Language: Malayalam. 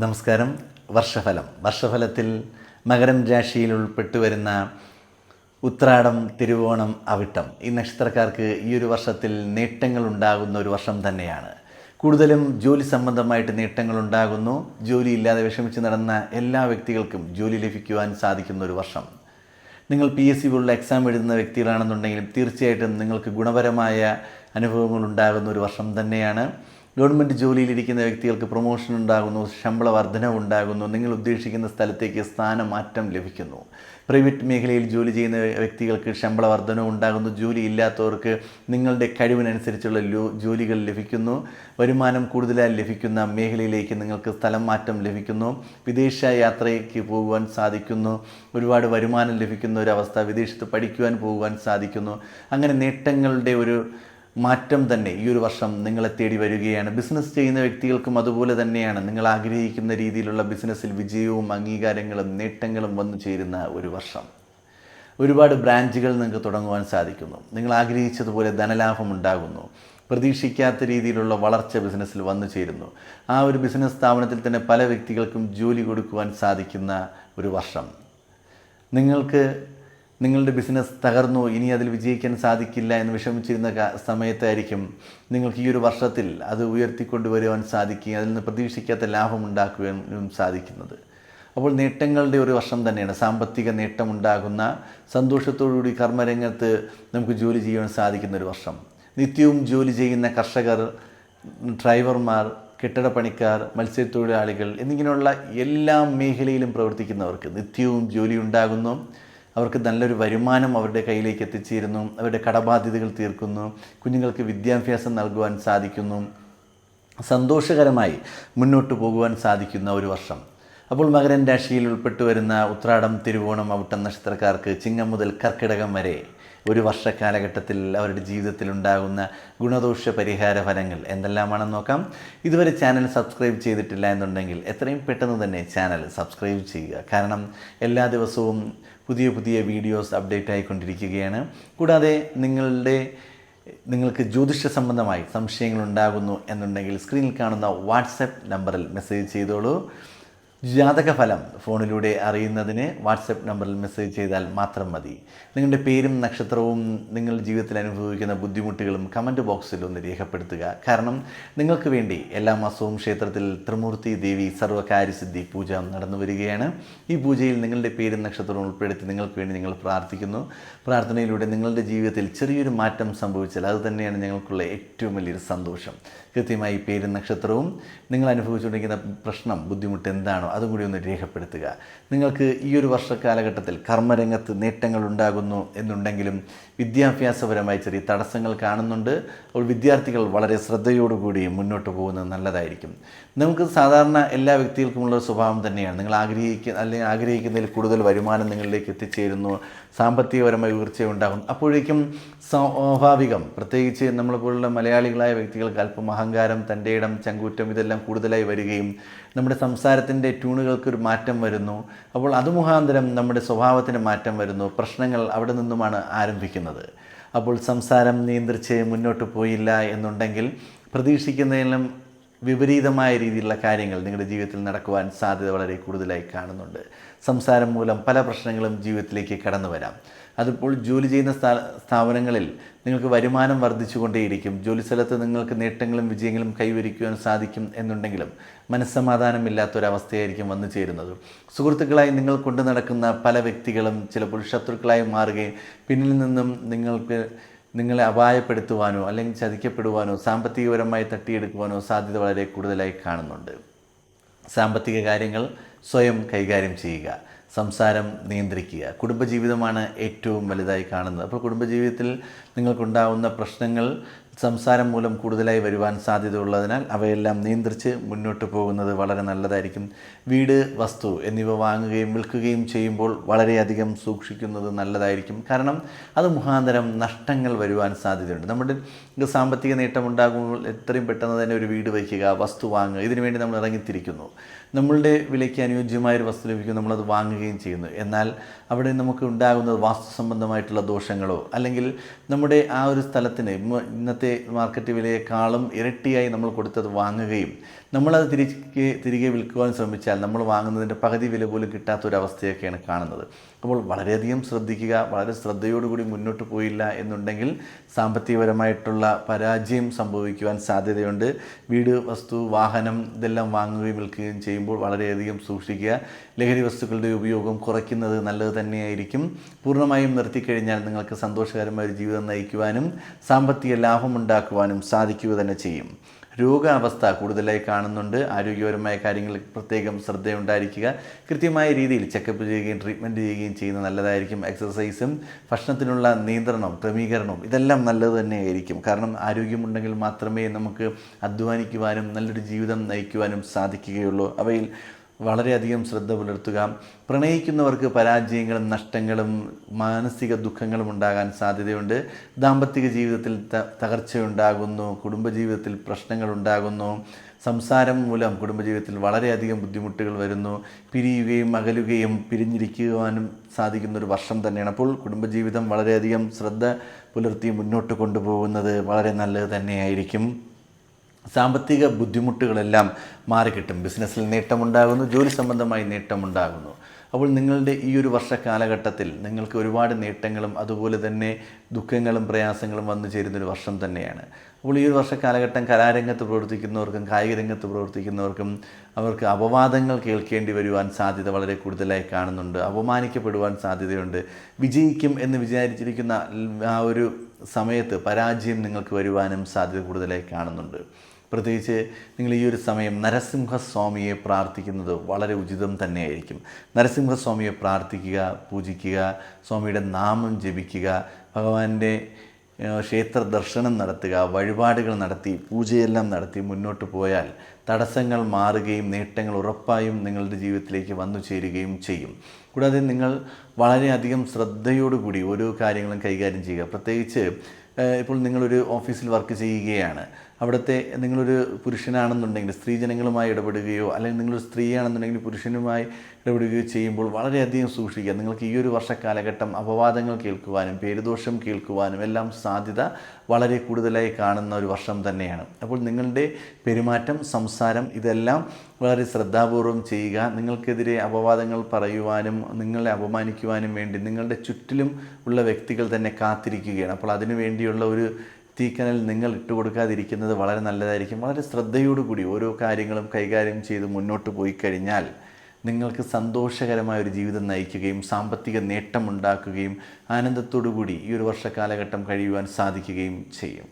നമസ്കാരം. വർഷഫലം. വർഷഫലത്തിൽ മകരം രാശിയിൽ ഉൾപ്പെട്ടു വരുന്ന ഉത്രാടം തിരുവോണം അവിട്ടം ഈ നക്ഷത്രക്കാർക്ക് ഈ ഒരു വർഷത്തിൽ നേട്ടങ്ങൾ ഉണ്ടാകുന്ന ഒരു വർഷം തന്നെയാണ്. കൂടുതലും ജോലി സംബന്ധമായിട്ട് നേട്ടങ്ങൾ ഉണ്ടാകുന്നു. ജോലി ഇല്ലാതെ വിഷമിച്ച് നടന്ന എല്ലാ വ്യക്തികൾക്കും ജോലി ലഭിക്കുവാൻ സാധിക്കുന്ന ഒരു വർഷം. നിങ്ങൾ പി എസ് സി പോലുള്ള എക്സാം എഴുതുന്ന വ്യക്തികളാണെന്നുണ്ടെങ്കിലും തീർച്ചയായിട്ടും നിങ്ങൾക്ക് ഗുണപരമായ അനുഭവങ്ങൾ ഉണ്ടാകുന്ന ഒരു വർഷം തന്നെയാണ്. ഗവൺമെന്റ് ജോലിയിലിരിക്കുന്ന വ്യക്തികൾക്ക് പ്രൊമോഷൻ ഉണ്ടാകുന്നു ശമ്പള വർധനവ് ഉണ്ടാകുന്നു നിങ്ങൾ ഉദ്ദേശിക്കുന്ന സ്ഥലത്തേക്ക് സ്ഥാനമാറ്റം ലഭിക്കുന്നു. പ്രൈവറ്റ് മേഖലയിൽ ജോലി ചെയ്യുന്ന വ്യക്തികൾക്ക് ശമ്പള വർധനവ് ഉണ്ടാകുന്നു ജോലി ഇല്ലാത്തവർക്ക് നിങ്ങളുടെ കഴിവിനനുസരിച്ചുള്ള ജോലികൾ ലഭിക്കുന്നു വരുമാനം കൂടുതലായി ലഭിക്കുന്ന മേഖലയിലേക്ക് നിങ്ങൾക്ക് സ്ഥലം മാറ്റം ലഭിക്കുന്നു വിദേശ യാത്രയ്ക്ക് പോകുവാൻ സാധിക്കുന്നു ഒരുപാട് വരുമാനം ലഭിക്കുന്ന ഒരവസ്ഥ വിദേശത്ത് പഠിക്കുവാൻ പോകുവാൻ സാധിക്കുന്നു. അങ്ങനെ നേട്ടങ്ങളുടെ ഒരു മാറ്റം തന്നെ ഈ ഒരു വർഷം നിങ്ങളെ തേടി വരികയാണ്. ബിസിനസ് ചെയ്യുന്ന വ്യക്തികൾക്കും അതുപോലെ തന്നെയാണ്. നിങ്ങൾ ആഗ്രഹിക്കുന്ന രീതിയിലുള്ള ബിസിനസ്സിൽ വിജയവും അംഗീകാരങ്ങളും നേട്ടങ്ങളും വന്നു ചേരുന്ന ഒരു വർഷം. ഒരുപാട് ബ്രാഞ്ചുകൾ നിങ്ങൾക്ക് തുടങ്ങുവാൻ സാധിക്കുന്നു. നിങ്ങൾ ആഗ്രഹിച്ചതുപോലെ ധനലാഭം ഉണ്ടാകുന്നു. പ്രതീക്ഷിക്കാത്ത രീതിയിലുള്ള വളർച്ച ബിസിനസ്സിൽ വന്നു ചേരുന്നു. ആ ഒരു ബിസിനസ് സ്ഥാപനത്തിൽ തന്നെ പല വ്യക്തികൾക്കും ജോലി കൊടുക്കുവാൻ സാധിക്കുന്ന ഒരു വർഷം. നിങ്ങൾക്ക് നിങ്ങളുടെ ബിസിനസ് തകർന്നു ഇനി അതിൽ വിജയിക്കാൻ സാധിക്കില്ല എന്ന് വിഷമിച്ചിരുന്ന സമയത്തായിരിക്കും നിങ്ങൾക്ക് ഈ ഒരു വർഷത്തിൽ അത് ഉയർത്തിക്കൊണ്ടുവരുവാൻ സാധിക്കുകയും അതിൽ നിന്ന് പ്രതീക്ഷിക്കാത്ത ലാഭം ഉണ്ടാക്കുവാനും സാധിക്കുന്നത്. അപ്പോൾ നേട്ടങ്ങളുടെ ഒരു വർഷം തന്നെയാണ്. സാമ്പത്തിക നേട്ടമുണ്ടാകുന്ന സന്തോഷത്തോടുകൂടി കർമ്മരംഗത്ത് നമുക്ക് ജോലി ചെയ്യുവാൻ സാധിക്കുന്ന ഒരു വർഷം. നിത്യവും ജോലി ചെയ്യുന്ന കർഷകർ ഡ്രൈവർമാർ കെട്ടിടപ്പണിക്കാർ മത്സ്യത്തൊഴിലാളികൾ എന്നിങ്ങനെയുള്ള എല്ലാ മേഖലയിലും പ്രവർത്തിക്കുന്നവർക്ക് നിത്യവും ജോലി ഉണ്ടാകുന്നു. അവർക്ക് നല്ലൊരു വരുമാനം അവരുടെ കയ്യിലേക്ക് എത്തിച്ചേരുന്നു. അവരുടെ കടബാധ്യതകൾ തീർക്കുന്നു. കുഞ്ഞുങ്ങൾക്ക് വിദ്യാഭ്യാസം നൽകുവാൻ സാധിക്കുന്നു. സന്തോഷകരമായി മുന്നോട്ട് പോകുവാൻ സാധിക്കുന്ന ഒരു വർഷം. അപ്പോൾ മകരൻ രാശിയിൽ ഉൾപ്പെട്ടു വരുന്ന ഉത്രാടം തിരുവോണം അവിട്ടം നക്ഷത്രക്കാർക്ക് ചിങ്ങം മുതൽ കർക്കിടകം വരെ ഒരു വർഷ കാലഘട്ടത്തിൽ അവരുടെ ജീവിതത്തിൽ ഉണ്ടാകുന്ന ഗുണദോഷ പരിഹാര ഫലങ്ങൾ എന്തെല്ലാമാണെന്ന് നോക്കാം. ഇതുവരെ ചാനൽ സബ്സ്ക്രൈബ് ചെയ്തിട്ടില്ല എന്നുണ്ടെങ്കിൽ എത്രയും പെട്ടെന്ന് തന്നെ ചാനൽ സബ്സ്ക്രൈബ് ചെയ്യുക. കാരണം എല്ലാ ദിവസവും പുതിയ പുതിയ വീഡിയോസ് അപ്ഡേറ്റ് ആയിക്കൊണ്ടിരിക്കുകയാണ്. കൂടാതെ നിങ്ങളുടെ നിങ്ങൾക്ക് ജ്യോതിഷ സംബന്ധമായി സംശയങ്ങൾ ഉണ്ടാകുന്നു എന്നുണ്ടെങ്കിൽ സ്ക്രീനിൽ കാണുന്ന വാട്സപ്പ് നമ്പറിൽ മെസ്സേജ് ചെയ്തോളൂ. ജാതകഫലം ഫോണിലൂടെ അറിയുന്നതിന് വാട്സപ്പ് നമ്പറിൽ മെസ്സേജ് ചെയ്താൽ മാത്രം മതി. നിങ്ങളുടെ പേരും നക്ഷത്രവും നിങ്ങൾ ജീവിതത്തിൽ അനുഭവിക്കുന്ന ബുദ്ധിമുട്ടുകളും കമന്റ് ബോക്സിൽ ഒന്ന് രേഖപ്പെടുത്തുക. കാരണം നിങ്ങൾക്ക് വേണ്ടി എല്ലാ മാസവും ക്ഷേത്രത്തിൽ ത്രിമൂർത്തി ദേവി സർവകാര്യസിദ്ധി പൂജ നടന്നു വരികയാണ്. ഈ പൂജയിൽ നിങ്ങളുടെ പേരും നക്ഷത്രവും ഉൾപ്പെടുത്തി നിങ്ങൾക്ക് വേണ്ടി നിങ്ങൾ പ്രാർത്ഥിക്കുന്നു. പ്രാർത്ഥനയിലൂടെ നിങ്ങളുടെ ജീവിതത്തിൽ ചെറിയൊരു മാറ്റം സംഭവിച്ചാൽ അത് തന്നെയാണ് ഞങ്ങൾക്കുള്ള ഏറ്റവും വലിയൊരു സന്തോഷം. കൃത്യമായി പേരും നക്ഷത്രവും നിങ്ങൾ അനുഭവിച്ചുകൊണ്ടിരിക്കുന്ന പ്രശ്നം ബുദ്ധിമുട്ട് എന്താണോ അതും കൂടി ഒന്ന് രേഖപ്പെടുത്തുക. നിങ്ങൾക്ക് ഈ ഒരു വർഷ കാലഘട്ടത്തിൽ കർമ്മരംഗത്ത് നേട്ടങ്ങൾ ഉണ്ടാകുന്നു എന്നുണ്ടെങ്കിലും വിദ്യാഭ്യാസപരമായി ചെറിയ തടസ്സങ്ങൾ കാണുന്നുണ്ട്. അപ്പോൾ വിദ്യാർത്ഥികൾ വളരെ ശ്രദ്ധയോടുകൂടി മുന്നോട്ട് പോകുന്നത് നല്ലതായിരിക്കും. നമുക്ക് സാധാരണ എല്ലാ വ്യക്തികൾക്കുമുള്ള സ്വഭാവം തന്നെയാണ്. നിങ്ങൾ ആഗ്രഹിക്കുന്ന അല്ലെങ്കിൽ ആഗ്രഹിക്കുന്നതിൽ കൂടുതൽ വരുമാനം നിങ്ങളിലേക്ക് എത്തിച്ചേരുന്നു. സാമ്പത്തികപരമായി ഉയർച്ച ഉണ്ടാകുന്നു. അപ്പോഴേക്കും സ്വാഭാവികം. പ്രത്യേകിച്ച് നമ്മളെപ്പോലുള്ള മലയാളികളായ വ്യക്തികൾക്ക് അല്പം അഹങ്കാരം തന്റെ ഇടം ചങ്കൂറ്റം ഇതെല്ലാം കൂടുതലായി വരികയും നമ്മുടെ സംസാരത്തിന്റെ ട്യൂണുകൾക്ക് ഒരു മാറ്റം വരുന്നു. അപ്പോൾ അത് മുഖാന്തരം നമ്മുടെ സ്വഭാവത്തിന് മാറ്റം വരുന്നു. പ്രശ്നങ്ങൾ അവിടെ നിന്നുമാണ് ആരംഭിക്കുന്നത്. അപ്പോൾ സംസാരം നിയന്ത്രിച്ച് മുന്നോട്ട് പോയില്ല എന്നുണ്ടെങ്കിൽ പ്രതീക്ഷിക്കുന്നതിലും വിപരീതമായ രീതിയിലുള്ള കാര്യങ്ങൾ നിങ്ങളുടെ ജീവിതത്തിൽ നടക്കുവാൻ സാധ്യത വളരെ കൂടുതലായി കാണുന്നുണ്ട്. സംസാരം മൂലം പല പ്രശ്നങ്ങളും ജീവിതത്തിലേക്ക് കടന്നു വരാം. അതിപ്പോൾ ജോലി ചെയ്യുന്ന സ്ഥാ സ്ഥാപനങ്ങളിൽ നിങ്ങൾക്ക് വരുമാനം വർദ്ധിച്ചുകൊണ്ടേയിരിക്കും. ജോലി സ്ഥലത്ത് നിങ്ങൾക്ക് നേട്ടങ്ങളും വിജയങ്ങളും കൈവരിക്കുവാൻ സാധിക്കും എന്നുണ്ടെങ്കിലും മനസ്സമാധാനമില്ലാത്തൊരവസ്ഥയായിരിക്കും വന്നു ചേരുന്നത്. സുഹൃത്തുക്കളായി നിങ്ങൾ കൊണ്ടു നടക്കുന്ന പല വ്യക്തികളും ചിലപ്പോൾ ശത്രുക്കളായി മാറുകയും പിന്നിൽ നിന്നും നിങ്ങൾക്ക് നിങ്ങളെ അപായപ്പെടുത്തുവാനോ അല്ലെങ്കിൽ ചതിക്കപ്പെടുവാനോ സാമ്പത്തികപരമായി തട്ടിയെടുക്കുവാനോ സാധ്യത വളരെ കൂടുതലായി കാണുന്നുണ്ട്. സാമ്പത്തിക കാര്യങ്ങൾ സ്വയം കൈകാര്യം ചെയ്യുക സംസാരം നിയന്ത്രിക്കുക. കുടുംബജീവിതമാണ് ഏറ്റവും വലുതായി കാണുന്നത്. അപ്പോൾ കുടുംബജീവിതത്തിൽ നിങ്ങൾക്കുണ്ടാവുന്ന പ്രശ്നങ്ങൾ സംസാരം മൂലം കൂടുതലായി വരുവാൻ സാധ്യതയുള്ളതിനാൽ അവയെല്ലാം നിയന്ത്രിച്ച് മുന്നോട്ട് പോകുന്നത് വളരെ നല്ലതായിരിക്കും. വീട് വസ്തു എന്നിവ വാങ്ങുകയും വിൽക്കുകയും ചെയ്യുമ്പോൾ വളരെയധികം സൂക്ഷിക്കുന്നത് നല്ലതായിരിക്കും. കാരണം അത് മുഖാന്തരം നഷ്ടങ്ങൾ വരുവാൻ സാധ്യതയുണ്ട്. നമ്മുടെ സാമ്പത്തിക നേട്ടം ഉണ്ടാകുമ്പോൾ എത്രയും പെട്ടെന്ന് തന്നെ ഒരു വീട് വയ്ക്കുക വസ്തു വാങ്ങുക ഇതിനു വേണ്ടി നമ്മൾ ഇറങ്ങിത്തിരിക്കുന്നു. നമ്മളുടെ വിലയ്ക്ക് അനുയോജ്യമായ ഒരു വസ്തു ലഭിക്കും നമ്മളത് വാങ്ങുകയും ചെയ്യുന്നു. എന്നാൽ അവിടെ നമുക്ക് ഉണ്ടാകുന്നത് വാസ്തു സംബന്ധമായിട്ടുള്ള ദോഷങ്ങളോ അല്ലെങ്കിൽ നമ്മുടെ ആ ഒരു സ്ഥലത്തിന് ഇമ്മ- ഇന്നത്തെ മാർക്കറ്റ് വിലയെക്കാളും ഇരട്ടിയായി നമ്മൾ കൊടുത്തത് വാങ്ങുകയും നമ്മളത് തിരികെ തിരികെ വിൽക്കുവാൻ ശ്രമിച്ചാൽ നമ്മൾ വാങ്ങുന്നതിന്റെ പകുതി വില പോലും കിട്ടാത്തൊരവസ്ഥയൊക്കെയാണ് കാണുന്നത്. അപ്പോൾ വളരെയധികം ശ്രദ്ധിക്കുക വളരെ ശ്രദ്ധയോടുകൂടി മുന്നോട്ട് പോയില്ല എന്നുണ്ടെങ്കിൽ സാമ്പത്തികപരമായിട്ടുള്ള പരാജയം സംഭവിക്കുവാൻ സാധ്യതയുണ്ട്. വീട് വസ്തു വാഹനം ഇതെല്ലാം വാങ്ങുകയും വിൽക്കുകയും ചെയ്യുമ്പോൾ വളരെയധികം സൂക്ഷിക്കുക. ലഹരി വസ്തുക്കളുടെ ഉപയോഗം കുറയ്ക്കുന്നത് നല്ലത് തന്നെയായിരിക്കും. പൂർണമായും നിർത്തിക്കഴിഞ്ഞാൽ നിങ്ങൾക്ക് സന്തോഷകരമായ ഒരു ജീവിതം നയിക്കുവാനും സാമ്പത്തിക ലാഭമുണ്ടാക്കുവാനും സാധിക്കുക തന്നെ ചെയ്യും. രോഗാവസ്ഥ കൂടുതലായി കാണുന്നുണ്ട്. ആരോഗ്യപരമായ കാര്യങ്ങളിൽ പ്രത്യേകം ശ്രദ്ധയുണ്ടായിരിക്കുക. കൃത്യമായ രീതിയിൽ ചെക്കപ്പ് ചെയ്യുകയും ട്രീറ്റ്മെന്റ് ചെയ്യുകയും ചെയ്യുന്നത് നല്ലതായിരിക്കും. എക്സസൈസും ഭക്ഷണത്തിനുള്ള നിയന്ത്രണവും ക്രമീകരണവും ഇതെല്ലാം നല്ലത് തന്നെയായിരിക്കും. കാരണം ആരോഗ്യമുണ്ടെങ്കിൽ മാത്രമേ നമുക്ക് അധ്വാനിക്കുവാനും നല്ലൊരു ജീവിതം നയിക്കുവാനും സാധിക്കുകയുള്ളൂ. അവയിൽ വളരെയധികം ശ്രദ്ധ പുലർത്തുക. പ്രണയിക്കുന്നവർക്ക് പരാജയങ്ങളും നഷ്ടങ്ങളും മാനസിക ദുഃഖങ്ങളും ഉണ്ടാകാൻ സാധ്യതയുണ്ട്. ദാമ്പത്തിക ജീവിതത്തിൽ തകർച്ചയുണ്ടാകുന്നു കുടുംബജീവിതത്തിൽ പ്രശ്നങ്ങൾ ഉണ്ടാകുന്നു സംസാരം മൂലം കുടുംബജീവിതത്തിൽ വളരെയധികം ബുദ്ധിമുട്ടുകൾ വരുന്നു. പിരിയുകയും അകലുകയും പിരിഞ്ഞിരിക്കുവാനും സാധിക്കുന്ന ഒരു വർഷം തന്നെയാണ്. അപ്പോൾ കുടുംബജീവിതം വളരെയധികം ശ്രദ്ധ പുലർത്തി മുന്നോട്ട് കൊണ്ടുപോകുന്നത് വളരെ നല്ലത് തന്നെയായിരിക്കും. സാമ്പത്തിക ബുദ്ധിമുട്ടുകളെല്ലാം മാറിക്കിട്ടും. ബിസിനസ്സിൽ നേട്ടമുണ്ടാകുന്നു ജോലി സംബന്ധമായി നേട്ടമുണ്ടാകുന്നു. അപ്പോൾ നിങ്ങളുടെ ഈ ഒരു വർഷ കാലഘട്ടത്തിൽ നിങ്ങൾക്ക് ഒരുപാട് നേട്ടങ്ങളും അതുപോലെ തന്നെ ദുഃഖങ്ങളും പ്രയാസങ്ങളും വന്നു ചേരുന്നൊരു വർഷം തന്നെയാണ്. അപ്പോൾ ഈ ഒരു വർഷ കാലഘട്ടം കലാരംഗത്ത് പ്രവർത്തിക്കുന്നവർക്കും കായിക രംഗത്ത് പ്രവർത്തിക്കുന്നവർക്കും അവർക്ക് അപവാദങ്ങൾ കേൾക്കേണ്ടി വരുവാൻ സാധ്യത വളരെ കൂടുതലായി കാണുന്നുണ്ട്. അപമാനിക്കപ്പെടുവാൻ സാധ്യതയുണ്ട്. വിജയിക്കും എന്ന് വിചാരിച്ചിരിക്കുന്ന ആ ഒരു സമയത്ത് പരാജയം നിങ്ങൾക്ക് വരുവാനും സാധ്യത കൂടുതലായി കാണുന്നുണ്ട്. പ്രത്യേകിച്ച് നിങ്ങൾ ഈ ഒരു സമയം നരസിംഹസ്വാമിയെ പ്രാർത്ഥിക്കുന്നത് വളരെ ഉചിതം തന്നെയായിരിക്കും. നരസിംഹസ്വാമിയെ പ്രാർത്ഥിക്കുക പൂജിക്കുക സ്വാമിയുടെ നാമം ജപിക്കുക ഭഗവാന്റെ ക്ഷേത്ര ദർശനം നടത്തുക വഴിപാടുകൾ നടത്തി പൂജയെല്ലാം നടത്തി മുന്നോട്ട് പോയാൽ തടസ്സങ്ങൾ മാറുകയും നേട്ടങ്ങൾ ഉറപ്പായും നിങ്ങളുടെ ജീവിതത്തിലേക്ക് വന്നു ചേരുകയും ചെയ്യും. കൂടാതെ നിങ്ങൾ വളരെയധികം ശ്രദ്ധയോടുകൂടി ഓരോ കാര്യങ്ങളും കൈകാര്യം ചെയ്യുക. പ്രത്യേകിച്ച് ഇപ്പോൾ നിങ്ങളൊരു ഓഫീസിൽ വർക്ക് ചെയ്യുകയാണ്. അവിടുത്തെ നിങ്ങളൊരു പുരുഷനാണെന്നുണ്ടെങ്കിൽ സ്ത്രീജനങ്ങളുമായി ഇടപെടുകയോ അല്ലെങ്കിൽ നിങ്ങളൊരു സ്ത്രീയാണെന്നുണ്ടെങ്കിൽ പുരുഷനുമായി ഇടപെടുകയോ ചെയ്യുമ്പോൾ വളരെയധികം സൂക്ഷിക്കുക. നിങ്ങൾക്ക് ഈ ഒരു വർഷക്കാലഘട്ടം അപവാദങ്ങൾ കേൾക്കുവാനും പേരുദോഷം കേൾക്കുവാനും എല്ലാം സാധ്യത വളരെ കൂടുതലായി കാണുന്ന ഒരു വർഷം തന്നെയാണ്. അപ്പോൾ നിങ്ങളുടെ പെരുമാറ്റം സംസാരം ഇതെല്ലാം വളരെ ശ്രദ്ധാപൂർവം ചെയ്യുക. നിങ്ങൾക്കെതിരെ അപവാദങ്ങൾ പറയുവാനും നിങ്ങളെ അപമാനിക്കുവാനും വേണ്ടി നിങ്ങളുടെ ചുറ്റിലും ഉള്ള വ്യക്തികൾ തന്നെ കാത്തിരിക്കുകയാണ്. അപ്പോൾ അതിനു വേണ്ടിയുള്ള ഒരു തീക്കനൽ നിങ്ങൾ ഇട്ട് കൊടുക്കാതിരിക്കുന്നത് വളരെ നല്ലതായിരിക്കും. വളരെ ശ്രദ്ധയോടുകൂടി ഓരോ കാര്യങ്ങളും കൈകാര്യം ചെയ്ത് മുന്നോട്ട് പോയി കഴിഞ്ഞാൽ നിങ്ങൾക്ക് സന്തോഷകരമായ ഒരു ജീവിതം നയിക്കുകയും സാമ്പത്തിക നേട്ടമുണ്ടാക്കുകയും ആനന്ദത്തോടു കൂടി ഈ ഒരു വർഷ കാലഘട്ടം കഴിയുവാൻ സാധിക്കുകയും ചെയ്യും.